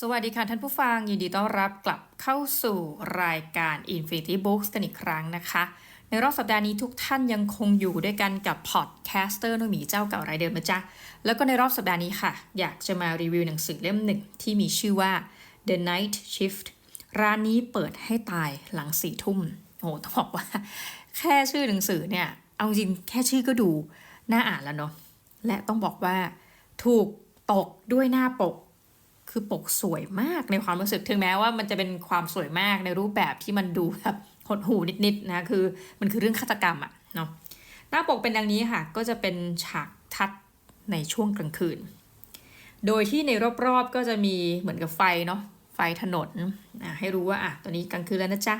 สวัสดีค่ะท่านผู้ฟัง ยินดีต้อนรับกลับเข้าสู่รายการ Infinity Books กันอีกครั้งนะคะ ในรอบสัปดาห์นี้ทุกท่านยังคงอยู่ด้วยกันกับพอดแคสเตอร์นุ่มหมีเจ้าเก่ารายเดิมนะจ๊ะ แล้วก็ในรอบสัปดาห์นี้ค่ะ อยากจะมารีวิวหนังสือเล่มหนึ่งที่มีชื่อว่า The Night Shift ร้านนี้เปิดให้ตายหลังสี่ทุ่มโอ้โหต้องบอกว่า แค่ชื่อหนังสือเนี่ย เอาจริงแค่ชื่อก็ดูน่าอ่านแล้วเนาะและต้องบอกว่าถูกตกด้วยหน้าปก คือปกสวยมากในความรู้สึกถึงแม้ว่ามันจะเป็นความสวยมากในรูปแบบที่มันดูแบบหดหูนิดๆนะคือมันคือเรื่องฆาตกรรมอะเนาะหน้าปกเป็นดังนี้ค่ะ ก็จะเป็นฉากทัดในช่วงกลางคืน โดยที่ในรอบๆก็จะมีเหมือนกับไฟเนาะไฟถนนนะให้รู้ว่าอะตอนนี้กลางคืนแล้วนะจ๊ะ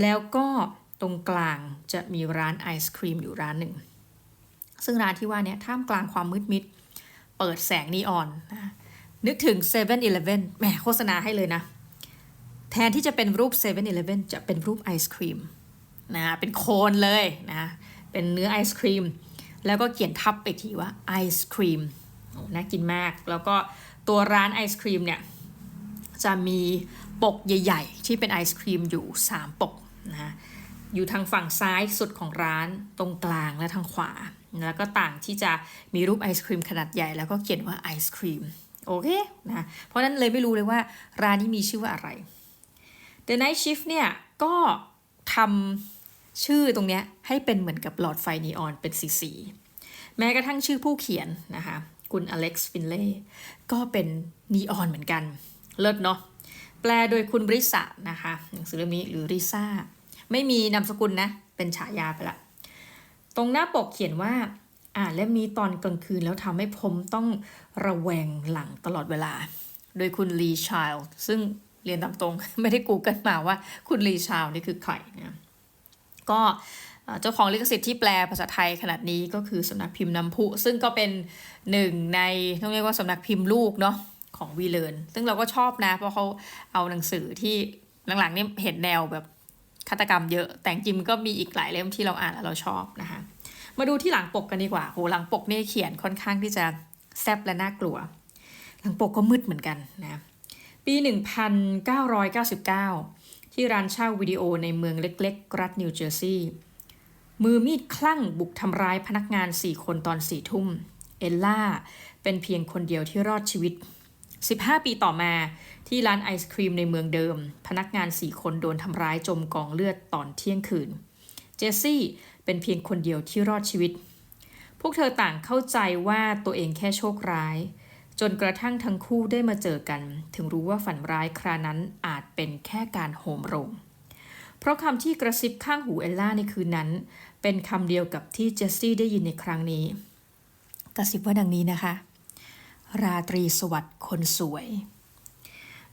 แล้วก็ตรงกลางจะมีร้านไอศครีมอยู่ร้านหนึ่ง ซึ่งร้านที่ว่านี้ท่ามกลางความมืดมิด เปิดแสงนีออนนะ นึกถึง7 e เ e ่ e อแหมโฆษณาให้เลยนะ แทนที่จะเป็นรูป7 e เ e ่ e อจะเป็นรูปไอศครีมนะเป็นโคนเลยนะเป็นเนื้อไอศครีม แล้วก็เขียนทับไปทีว่าไอศครีมน่ากินมาก แล้วก็ตัวร้านไอศครีมเนี่ย จะมีปกใหญ่ ๆ ที่เป็นไอศครีมอยู่ 3 ปกนะอยู่ทางฝั่งซ้ายสุดของร้านตรงกลางและทางขวา แล้วก็ต่างที่จะมีรูปไอศครีมขนาดใหญ่ แล้วก็เขียนว่าไอศครีม โอเคนะเพราะนั้นเลยไม่รู้เลยว่าร้านนี้มีชื่อว่าอะไร The Night Shift เนี่ยก็ทำชื่อตรงเนี้ยให้เป็นเหมือนกับหลอดไฟนีออนเป็นสีสีแม้กระทั่งชื่อผู้เขียนนะคะคุณอเล็กซ์ฟินเล่ก็เป็นนีออนเหมือนกัน เลิศเนาะแปลโดยคุณบริษะนะคะหนังสือเล่มนี้หรือริซ่าไม่มีนามสกุลนะ เป็นฉายาไปละ ตรงหน้าปกเขียนว่า อ่านเล่มนี้ตอนกลางคืนแล้วทำให้ผมต้องระแวงหลังตลอดเวลา โดยคุณลีชาลซึ่งเรียนตามตรงไม่ได้กูเกิลมาว่าคุณลีชาลนี่คือใครนะก็เจ้าของลิขสิทธิ์ที่แปลภาษาไทยขนาดนี้ก็คือสำนักพิมพ์น้ำพุ ซึ่งก็เป็นหนึ่งในต้องเรียกว่าสำนักพิมพ์ลูกเนาะของวีเลนซึ่งเราก็ชอบนะ เพราะเขาเอาหนังสือที่หลังๆนี่เห็นแนวแบบฆาตกรรมเยอะ แต่จริงก็มีอีกหลายเล่มที่เราอ่านแล้วเราชอบนะคะ มาดูที่หลังปกกันดีกว่าโหหลังปกนี่เขียนค่อนข้างที่จะแซบและน่ากลัว หลังปกก็มืดเหมือนกันนะปี 1999 ที่ร้านเช่าวิดีโอในเมืองเล็กๆ รัฐนิวเจอร์ซีย์มือมีดคลั่งบุกทำร้ายพนักงาน 4 คนตอน 4 ทุ่ม เอลล่าเป็นเพียงคนเดียวที่รอดชีวิต 15 ปีต่อมาที่ร้านไอศครีมในเมืองเดิม พนักงาน 4 คนโดนทำร้ายจมกองเลือดตอนเที่ยงคืน เจสซี่ เป็นเพียงคนเดียวที่รอดชีวิต พวกเธอต่างเข้าใจว่าตัวเองแค่โชคร้าย จนกระทั่งทั้งคู่ได้มาเจอกัน ถึงรู้ว่าฝันร้ายครานั้นอาจเป็นแค่การโหมโรง เพราะคำที่กระซิบข้างหูเอลล่าในคืนนั้น เป็นคำเดียวกับที่เจสซี่ได้ยินในครั้งนี้ กระซิบว่าดังนี้นะคะ ราตรีสวัสดิ์คนสวย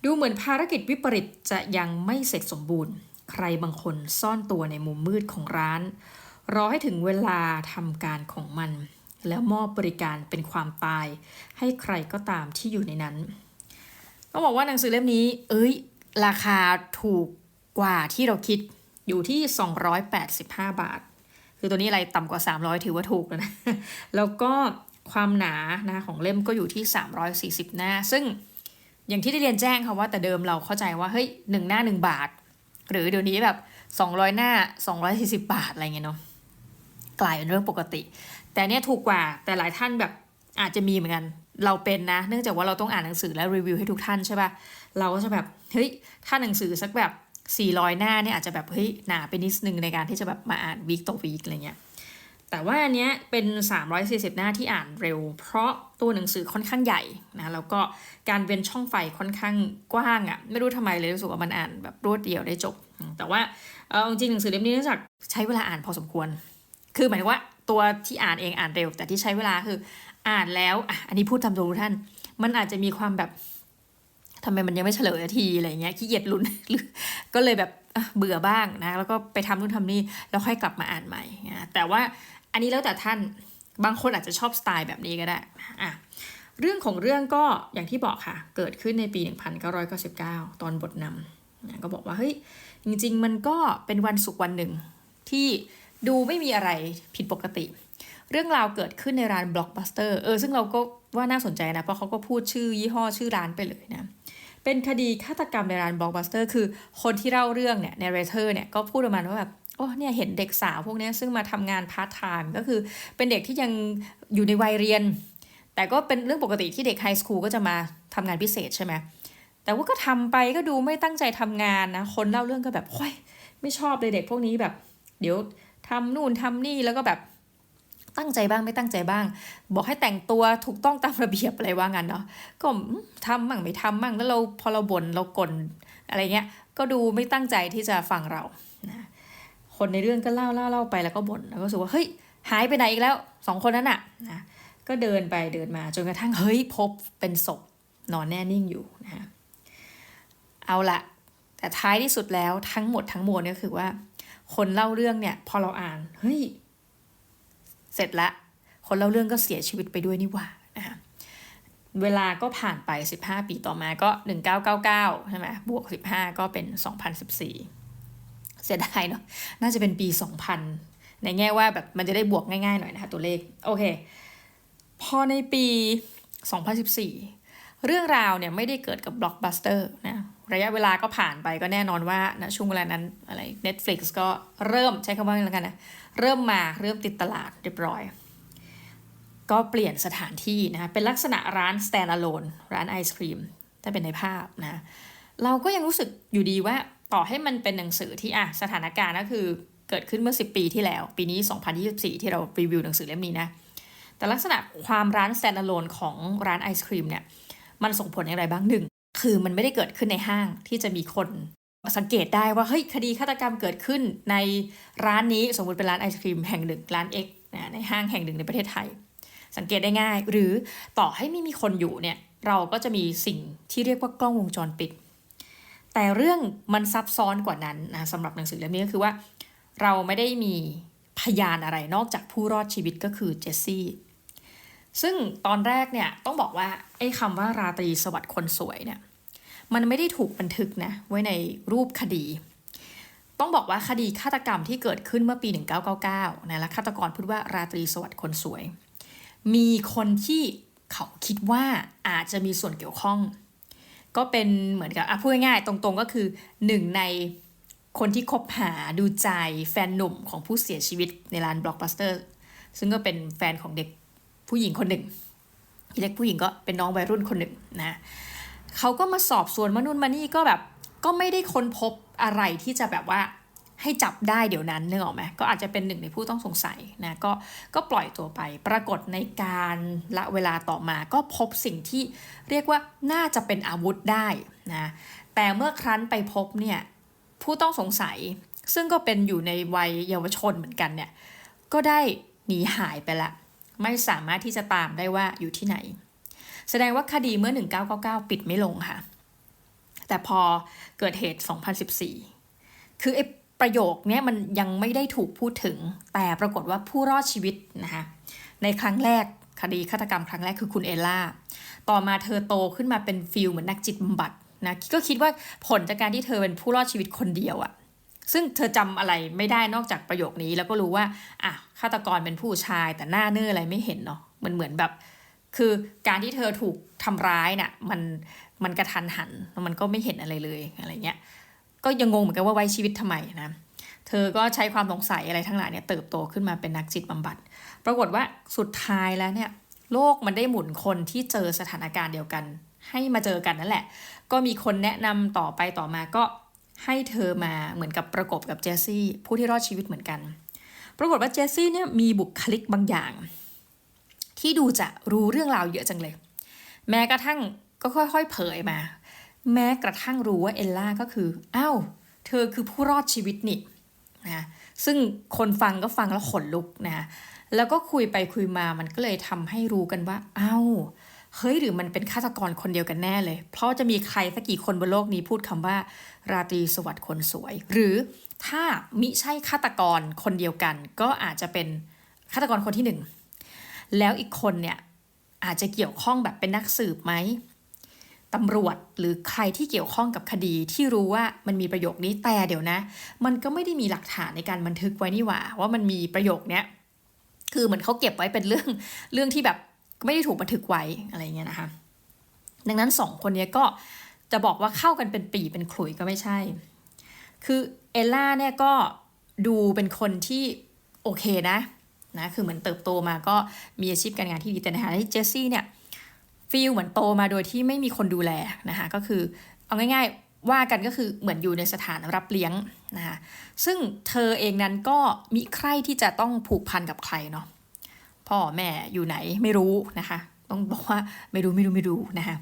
ดูเหมือนภารกิจวิปริตจะยังไม่เสร็จสมบูรณ์ ใครบางคนซ่อนตัวในมุมมืดของร้าน รอให้ถึงเวลาทำการของมัน แล้วมอบบริการเป็นความตาย ให้ใครก็ตามที่อยู่ในนั้นต้องบอกว่าหนังสือเล่มนี้ เอ้ย ราคาถูกกว่าที่เราคิดอยู่ที่ 285 บาท คือตัวนี้อะไรต่ำกว่า 300 ถือว่าถูกแล้วนะ แล้วก็ความหนานะของเล่มก็อยู่ที่ 340 หน้า ซึ่งอย่างที่ได้เรียนแจ้งค่ะว่าแต่เดิมเราเข้าใจว่าเฮ้ยหนึ่งหน้า 1 บาท หรือเดี๋ยวนี้แบบ 200 หน้า 240 บาทอะไรเงี้ยเนาะ กลายเป็นเรื่องปกติ แต่เนี่ยถูกกว่าแต่หลายท่านแบบอาจจะมีเหมือนกัน เราเป็นนะ เนื่องจากว่าเราต้องอ่านหนังสือและรีวิวให้ทุกท่านใช่ปะเราก็จะแบบเฮ้ยถ้าหนังสือสักแบบ 400 หน้าเนี่ยอาจจะแบบเฮ้ยหนาไปนิดนึงในการที่จะแบบมาอ่านวีคต่อวีคอะไรเงี้ยแต่ว่าอันเนี้ยเป็น 340 หน้าที่อ่านเร็ว เพราะตัวหนังสือค่อนข้างใหญ่นะแล้วก็การเว้นช่องไฟค่อนข้างกว้างอะ่ะไม่รู้ทำไมเลยรู้สึกว่ามันอ่านแบบรวดเดียวได้จบ แต่ว่าเออจริงหนังสือเล่มนี้เนื่องจากใช้เวลาอ่านพอสมควร คือหมายว่าตัวที่อ่านเองอ่านเร็ว แต่ที่ใช้เวลาคือ อ่านแล้วอะอันนี้พูดตามตรงท่าน มันอาจจะมีความแบบทำไมมันยังไม่เฉลยทีอะไรเงี้ยขี้เกียจลุ้นก็เลยแบบเบื่อบ้างนะ แล้วก็ไปทำนู่นทำนี่แล้วค่อยกลับมาอ่านใหม่นะแต่ว่าอันนี้แล้วแต่ท่านบางคนอาจจะชอบสไตล์แบบนี้ก็ได้อะเรื่องของเรื่องก็อย่างที่บอกค่ะ เกิดขึ้นในปี 1999 ตอนบทนำนะก็บอกว่าเฮ้ยจริง ๆ มันก็เป็นวันศุกร์วันหนึ่งที่ ดูไม่มีอะไรผิดปกติ เรื่องราวเกิดขึ้นในร้านบล็อกบัสเตอร์เออซึ่งเราก็ว่าน่าสนใจนะ เพราะเขาก็พูดชื่อยี่ห้อชื่อร้านไปเลยนะ เป็นคดีฆาตกรรมในร้านบล็อกบัสเตอร์คือคนที่เล่าเรื่องเนี่ยเนเรเตอร์เนี่ยก็พูดประมาณว่าแบบโอ้เนี่ยเห็นเด็กสาวพวกนี้ซึ่งมาทำงานพาร์ทไทม์ก็คือเป็นเด็กที่ยังอยู่ในวัยเรียน แต่ก็เป็นเรื่องปกติที่เด็กไฮสคูลก็จะมาทำงานพิเศษใช่ไหมแต่ว่าก็ทำไปก็ดูไม่ตั้งใจทำงานนะ คนเล่าเรื่องก็แบบโอ้ยไม่ชอบเลยเด็กพวกนี้แบบ เดี๋ยว ทำนู่นทำนี่แล้วก็แบบตั้งใจบ้างไม่ตั้งใจบ้าง บอกให้แต่งตัวถูกต้องตามระเบียบอะไรว่างั้นเนาะก็ทำมั่งไม่ทำมั่งแล้วเราพอเราบ่นเรากลนอะไรเงี้ย ก็ดูไม่ตั้งใจที่จะฟังเรานะคนในเรื่องก็เล่าเล่าเล่าไปแล้วก็บ่นแล้วก็รู้สึกว่าเฮ้ยหายไปไหนอีกแล้วสองคนนั้นอะนะก็เดินไปเดินมาจนกระทั่งเฮ้ยพบเป็นศพนอนแน่นิ่งอยู่นะฮะเอาละแต่ท้ายที่สุดแล้วทั้งหมดทั้งมวลเนี่ยคือว่า คนเล่าเรื่องเนี่ย พอเราอ่านเฮ้ยเสร็จละคนเล่าเรื่องก็เสียชีวิตไปด้วยนี่หว่านะคะเวลาก็ผ่านไป 15 ปีต่อมาก็ 1999 ใช่ไหมบวก 15 ก็เป็น 2014 เสียดายเนาะน่าจะเป็นปี 2000 ในแง่ว่าแบบมันจะได้บวกง่ายๆหน่อยนะคะตัวเลข โอเค พอในปี 2014 เรื่องราวเนี่ยไม่ได้เกิดกับบล็อกบัสเตอร์นะ ระยะเวลาก็ผ่านไปก็แน่นอนว่านะช่วงเวลานั้นอะไร Netflix ก็เริ่มใช้คำว่าอะไรกันนะเริ่มมาเริ่มติดตลาดเรียบร้อย ก็เปลี่ยนสถานที่นะคะเป็นลักษณะร้าน stand alone ร้านไอศครีมถ้าเป็นในภาพนะเราก็ยังรู้สึกอยู่ดีว่าต่อให้มันเป็นหนังสือที่อะสถานการณ์ก็คือเกิดขึ้นเมื่อ 10 ปีที่แล้ว ปีนี้ 2024 ที่เรารีวิวหนังสือเล่มนี้นะ แต่ลักษณะความร้าน stand alone ของร้านไอศครีมเนี่ย มันส่งผลอย่างไรบ้างหนึ่ง คือมันไม่ได้เกิดขึ้นในห้างที่จะมีคนสังเกตได้ว่าเฮ้ยคดีฆาตกรรมเกิดขึ้นในร้านนี้สมมติเป็นร้านไอศครีมแห่งหนึ่งร้าน X นะในห้างแห่งหนึ่งในประเทศไทย สังเกตได้ง่าย หรือต่อให้ไม่มีคนอยู่เนี่ยเราก็จะมีสิ่งที่เรียกว่ากล้องวงจรปิด แต่เรื่องมันซับซ้อนกว่านั้นนะสำหรับหนังสือเล่มนี้ก็คือว่า เราไม่ได้มีพยานอะไรนอกจากผู้รอดชีวิตก็คือเจสซี่ ซึ่งตอนแรกเนี่ยต้องบอกว่าไอ้คำว่าราตรีสวัสดิ์คนสวยเนี่ยมันไม่ได้ถูกบันทึกนะไว้ในรูปคดี ต้องบอกว่าคดีฆาตกรรมที่เกิดขึ้นเมื่อปี 1999นะและฆาตกรพูดว่าราตรีสวัสดิ์คนสวย มีคนที่เขาคิดว่าอาจจะมีส่วนเกี่ยวข้อง ก็เป็นเหมือนกับอะพูดง่ายๆตรงๆก็คือหนึ่งในคนที่คบหาดูใจแฟนหนุ่มของผู้เสียชีวิตในร้านบล็อกบัสเตอร์ซึ่งก็เป็นแฟนของเด็ก ผู้หญิงคนหนึ่งที่เล็กผู้หญิงก็เป็นน้องวัยรุ่นคนหนึ่งนะเขาก็มาสอบสวนมานู่นมานี่ก็แบบก็ไม่ได้ค้นพบอะไรที่จะแบบว่าให้จับได้เดี๋ยวนั้นนึกออกไหมก็อาจจะเป็นหนึ่งในผู้ต้องสงสัยนะก็ก็ปล่อยตัวไป ปรากฏในการละเวลาต่อมาก็พบสิ่งที่เรียกว่าน่าจะเป็นอาวุธได้นะแต่เมื่อครั้นไปพบเนี่ยผู้ต้องสงสัยซึ่งก็เป็นอยู่ในวัยเยาวชนเหมือนกันเนี่ยก็ได้หนีหายไปละ ไม่สามารถที่จะตามได้ว่าอยู่ที่ไหน แสดงว่าคดีเมื่อ 1999 ปิดไม่ลงค่ะ แต่พอเกิดเหตุ 2014 คือไอ้ประโยคนี้มันยังไม่ได้ถูกพูดถึง แต่ปรากฏว่าผู้รอดชีวิตนะคะในครั้งแรกคดีฆาตกรรมครั้งแรกคือคุณเอล่า ต่อมาเธอโตขึ้นมาเป็นฟิลเหมือนนักจิตบำบัดนะก็คิดว่าผลจากการที่เธอเป็นผู้รอดชีวิตคนเดียวอะ ซึ่งเธอจำอะไรไม่ได้นอกจากประโยคนี้ แล้วก็รู้ว่าอะฆาตกรเป็นผู้ชาย แต่หน้าเนื้ออะไรไม่เห็นเนาะมันเหมือนแบบ คือการที่เธอถูกทำร้ายน่ะมันมันกระทันหันมันก็ไม่เห็นอะไรเลยอะไรเงี้ยก็ยังงงเหมือนกันว่าไว้ชีวิตทำไมนะเธอก็ใช้ความสงสัยอะไรทั้งหลายเนี่ยเติบโตขึ้นมาเป็นนักจิตบำบัด ปรากฏว่าสุดท้ายแล้วเนี่ยโลกมันได้หมุนคนที่เจอสถานการณ์เดียวกัน ให้มาเจอกันนั่นแหละ ก็มีคนแนะนำต่อไปต่อมาก็ ให้เธอมาเหมือนกับประกบกับเจสซี่ผู้ที่รอดชีวิตเหมือนกัน ปรากฏว่าเจสซี่เนี่ยมีบุคลิกบางอย่าง ที่ดูจะรู้เรื่องราวเยอะจังเลย แม้กระทั่งก็ค่อยๆเผยมา แม้กระทั่งรู้ว่าเอลล่าก็คืออ้าวเธอคือผู้รอดชีวิตนี่นะซึ่งคนฟังก็ฟังแล้วขนลุกนะแล้วก็คุยไปคุยมามันก็เลยทำให้รู้กันว่าอ้าว เฮ้ยหรือมันเป็นฆาตกรคนเดียวกันแน่เลย เพราะจะมีใครสักกี่คนบนโลกนี้พูดคำว่า ราตรีสวัสดิ์คนสวย หรือถ้ามิใช่ฆาตกรคนเดียวกัน ก็อาจจะเป็นฆาตกรคนที่หนึ่งแล้วอีกคนเนี่ยอาจจะเกี่ยวข้องแบบเป็นนักสืบไหมตำรวจหรือใครที่เกี่ยวข้องกับคดีที่รู้ว่ามันมีประโยคนี้แต่เดี๋ยวนะ มันก็ไม่ได้มีหลักฐานในการบันทึกไว้นี่หว่า ว่ามันมีประโยคเนี้ยคือเหมือนเขาเก็บไว้เป็นเรื่องเรื่องที่แบบ ไม่ได้ถูกบันทึกไว้อะไรเงี้ยนะคะ ดังนั้นสองคนนี้ก็จะบอกว่าเข้ากันเป็นปีเป็นขลุ่ยก็ไม่ใช่ คือเอลล่าเนี่ยก็ดูเป็นคนที่โอเคนะนะคือเหมือนเติบโตมาก็มีอาชีพการงานที่ดีแต่ในขณะที่เจสซี่เนี่ยฟีลเหมือนโตมาโดยที่ไม่มีคนดูแลนะคะก็คือเอาง่ายๆว่ากันก็คือเหมือนอยู่ในสถานรับเลี้ยงนะคะซึ่งเธอเองนั้นก็มีใครที่จะต้องผูกพันกับใครเนาะ พ่อแม่อยู่ไหนไม่รู้นะคะ ต้องบอกว่าไม่รู้ไม่รู้ไม่รู้นะคะ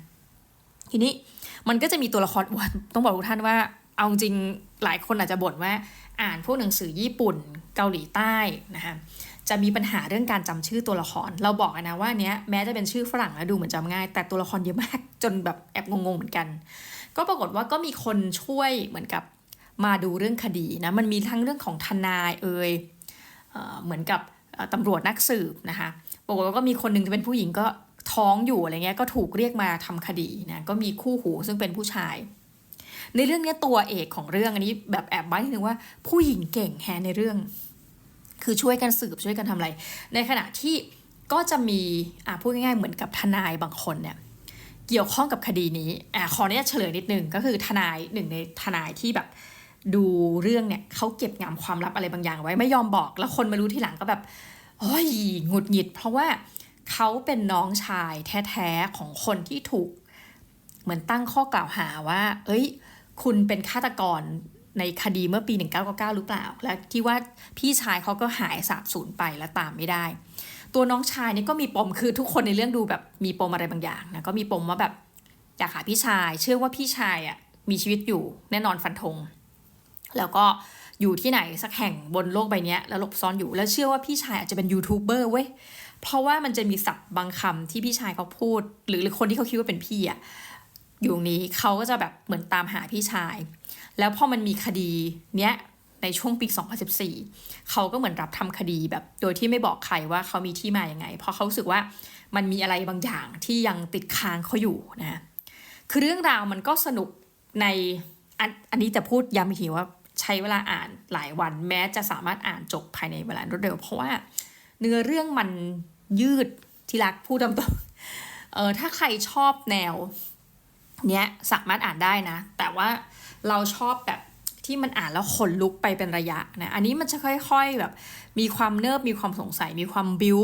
ทีนี้มันก็จะมีตัวละครว่าต้องบอกทุกท่านว่า เอาจริงหลายคนอาจจะบ่นว่าอ่านพวกหนังสือญี่ปุ่นเกาหลีใต้นะคะจะมีปัญหาเรื่องการจำชื่อตัวละคร เราบอกนะว่าเนี้ยแม้จะเป็นชื่อฝรั่งแล้วดูเหมือนจำง่าย แต่ตัวละครเยอะมากจนแบบแอบงงๆเหมือนกัน ก็ปรากฏว่าก็มีคนช่วยเหมือนกับมาดูเรื่องคดีนะมันมีทั้งเรื่องของทนายเอ่ยเเหมือนกับ ตำรวจนักสืบนะคะปรากฏว่าก็มีคนหนึ่งจะเป็นผู้หญิงก็ท้องอยู่อะไรเงี้ยก็ถูกเรียกมาทำคดีนะก็มีคู่หูซึ่งเป็นผู้ชาย ในเรื่องนี้ตัวเอกของเรื่องอันนี้แบบแอบบ้านิดนึงว่าผู้หญิงเก่งแฮในเรื่อง คือช่วยกันสืบช่วยกันทำอะไร ในขณะที่ก็จะมีอ่าพูดง่ายๆเหมือนกับทนายบางคนเนี่ยเกี่ยวข้องกับคดีนี้อ่าขออนุญาตเฉลยนิดนึงก็คือทนายหนึ่งในทนายที่แบบ ดูเรื่องเนี่ยเขาเก็บงำความลับอะไรบางอย่างไว้ไม่ยอมบอก แล้วคนมารู้ทีหลังก็แบบโอ้ยหงุดหงิด เพราะว่าเขาเป็นน้องชายแท้ๆของคนที่ถูก เหมือนตั้งข้อกล่าวหาว่า เอ้ย คุณเป็นฆาตกรในคดีเมื่อปี 1999 หรือเปล่า และที่ว่าพี่ชายเขาก็หายสาบสูญไปและตามไม่ได้ ตัวน้องชายนี่ก็มีปมคือทุกคนในเรื่องดูแบบมีปมอะไรบางอย่างนะก็มีปมว่าแบบอยากหาพี่ชาย เชื่อว่าพี่ชายอะมีชีวิตอยู่แน่นอนฟันธง แล้วก็อยู่ที่ไหนสักแห่งบนโลกใบนี้แล้วหลบซ่อนอยู่แล้วเชื่อว่าพี่ชายอาจจะเป็นยูทูบเบอร์เว้ยเพราะว่ามันจะมีศัพท์บางคำที่พี่ชายเขาพูด หรือคนที่เขาคิดว่าเป็นพี่อะอยู่นี้เขาก็จะแบบเหมือนตามหาพี่ชาย แล้วพอมันมีคดีเนี้ยในช่วงปี 2014 เขาก็เหมือนรับทำคดีแบบ โดยที่ไม่บอกใครว่าเขามีที่มาอย่างไง เพราะเขาสึกว่ามันมีอะไรบางอย่างที่ยังติดค้างเขาอยู่นะ คือเรื่องราวมันก็สนุกในอันอันนี้จะพูดย้ำอีกทีว่า ใช้เวลาอ่านหลายวันแม้จะสามารถอ่านจบภายในเวลารวดเร็ว เพราะว่าเนื้อเรื่องมันยืดที่รักพูดตรงๆเออถ้าใครชอบแนวเนี้ยสามารถอ่านได้นะ แต่ว่าเราชอบแบบที่มันอ่านแล้วขนลุกไปเป็นระยะนะ อันนี้มันจะค่อย ๆแบบ มีความเนิบมีความสงสัย มีความบิ้ว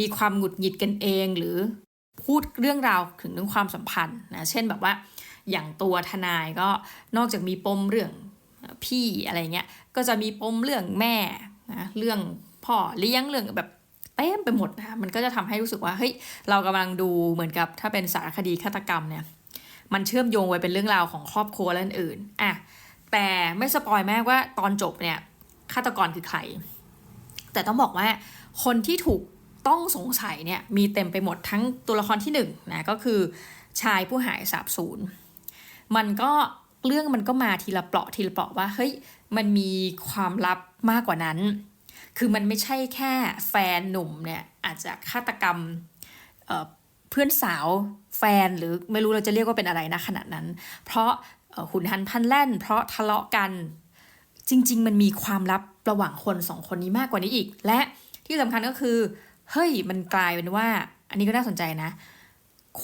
มีความหงุดหงิดกันเอง หรือพูดเรื่องราวถึงเรื่องความสัมพันธ์นะ เช่นแบบว่าอย่างตัวทนายก็นอกจากมีปมเรื่อง พี่อะไรเงี้ย ก็จะมีปมเรื่องแม่นะเรื่องพ่อเลี้ยงเรื่องแบบเต็มไปหมดนะมันก็จะทำให้รู้สึกว่าเฮ้ยเรากำลังดูเหมือนกับถ้าเป็นสารคดีฆาตกรรมเนี่ยมันเชื่อมโยงไว้เป็นเรื่องราวของครอบครัวและอื่นอะแต่ไม่สปอยแม่ว่าตอนจบเนี่ยฆาตกรคือใคร แต่ต้องบอกว่าคนที่ถูกต้องสงสัยเนี่ยมีเต็มไปหมดทั้งตัวละครที่หนึ่งนะก็คือชายผู้หายสาบสูญมันก็ เรื่องมันก็มาทีละเปราะทีละเปราะว่าเฮ้ยมันมีความลับมากกว่านั้น คือมันไม่ใช่แค่แฟนหนุ่มเนี่ยอาจจะฆาตกรรมเพื่อนสาวแฟนหรือไม่รู้เราจะเรียกว่าเป็นอะไรนะขนาดนั้น เพราะหุ่นหันพันแล่น เพราะทะเลาะกันจริง ๆ มันมีความลับระหว่างคนสองคนนี้มากกว่านี้อีก และที่สำคัญก็คือเฮ้ยมันกลายเป็นว่า อันนี้ก็น่าสนใจนะ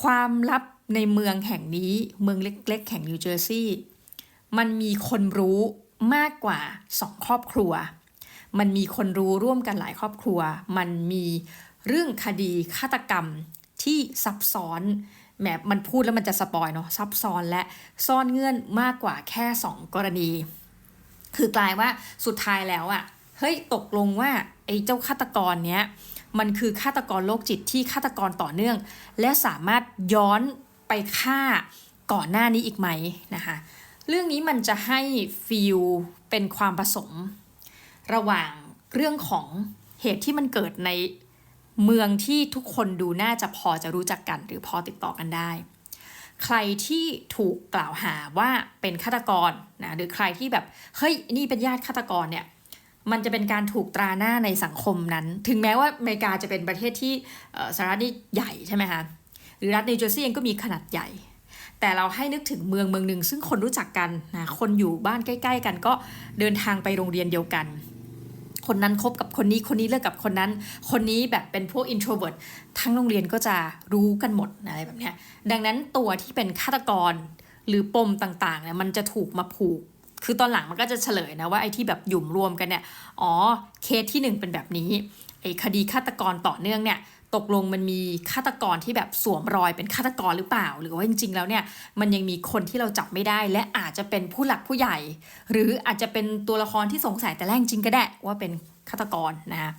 ความลับในเมืองแห่งนี้เมืองเล็ก ๆ แห่งนิวเจอร์ซีย์ มันมีคนรู้มากกว่าสองครอบครัว มันมีคนรู้ร่วมกันหลายครอบครัว มันมีเรื่องคดีฆาตกรรมที่ซับซ้อนแหมมันพูดแล้วมันจะสปอยเนาะซับซ้อนและซ่อนเงื่อนมากกว่าแค่ 2 กรณี คือกลายว่าสุดท้ายแล้วอะ่ะเฮ้ยตกลงว่าไอ้เจ้าฆาตกรเนี้ยมันคือฆาตกรโรคจิตที่ฆาตกรต่อเนื่อง และสามารถย้อนไปฆ่าก่อนหน้านี้อีกไหมนะคะ เรื่องนี้มันจะให้ฟีลเป็นความผสม ระหว่างเรื่องของเหตุที่มันเกิดในเมืองที่ทุกคนดูน่าจะพอจะรู้จักกันหรือพอติดต่อกันได้ ใครที่ถูกกล่าวหาว่าเป็นฆาตกรนะหรือใครที่แบบเฮ้ยนี่เป็นญาติฆาตกรเนี่ยมันจะเป็นการถูกตราหน้าในสังคมนั้น ถึงแม้ว่าอเมริกาจะเป็นประเทศที่สหรัฐนี่ใหญ่ใช่ไหมคะหรือรัฐนิวเจอร์ซีย์เองก็มีขนาดใหญ่ แต่เราให้นึกถึงเมืองเมืองหนึ่งซึ่งคนรู้จักกันนะคนอยู่บ้านใกล้ ๆ กันก็เดินทางไปโรงเรียนเดียวกัน คนนั้นคบกับคนนี้คนนี้เลิกกับคนนั้น คนนี้แบบเป็นพวก introvert ทั้งโรงเรียนก็จะรู้กันหมดอะไรแบบเนี้ยดังนั้นตัวที่เป็นฆาตกรหรือปมต่างๆเนี่ยมันจะถูกมาผูกคือตอนหลังมันก็จะเฉลยนะว่าไอ้ที่แบบหยุมรวมกันเนี่ย อ๋อ เคสที่หนึ่งเป็นแบบนี้ ไอ้คดีฆาตกรต่อเนื่องเนี่ย ตกลงมันมีฆาตกรที่แบบสวมรอยเป็นฆาตกรหรือเปล่า หรือว่าจริง ๆ แล้วเนี่ยมันยังมีคนที่เราจับไม่ได้ และอาจจะเป็นผู้หลักผู้ใหญ่ หรืออาจจะเป็นตัวละครที่สงสัยแต่แรกจริงก็ได้ว่าเป็นฆาตกรนะ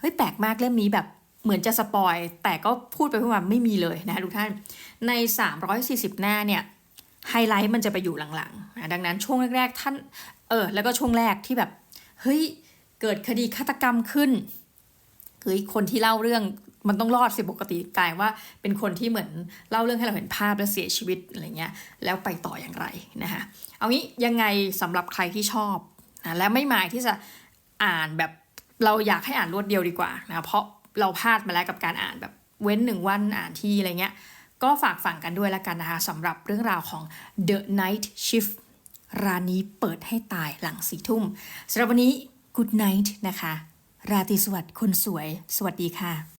เฮ้ยแปลกมากเล่มนี้แบบเหมือนจะสปอยแต่ก็พูดไปพูดมาไม่มีเลยนะทุกท่านใน 340 หน้าเนี่ยไฮไลท์มันจะไปอยู่หลังๆนะดังนั้นช่วงแรกๆท่านเออแล้วก็ช่วงแรกที่แบบเฮ้ยเกิดคดีฆาตกรรมขึ้นเฮ้ยคนที่เล่าเรื่อง มันต้องรอดสิปกติกลายว่าเป็นคนที่เหมือนเล่าเรื่องให้เราเห็นภาพแล้วเสียชีวิตอะไรเงี้ยแล้วไปต่ออย่างไรนะคะเอางี้ยังไงสำหรับใครที่ชอบนะและไม่หมายที่จะอ่านแบบเราอยากให้อ่านรวดเดียวดีกว่านะเพราะเราพลาดมาแล้วกับการอ่านแบบเว้นหนึ่งวันอ่านที่อะไรเงี้ยก็ฝากฝังกันด้วยล้วกันนะคะสำหรับเรื่องราวของ The Night Shift ร้านนี้เปิดให้ตายหลังสี่ทุ่มสำหรับวันนี้ Good night นะคะ ราตรีสวัสดิ์คนสวย สวัสดีค่ะ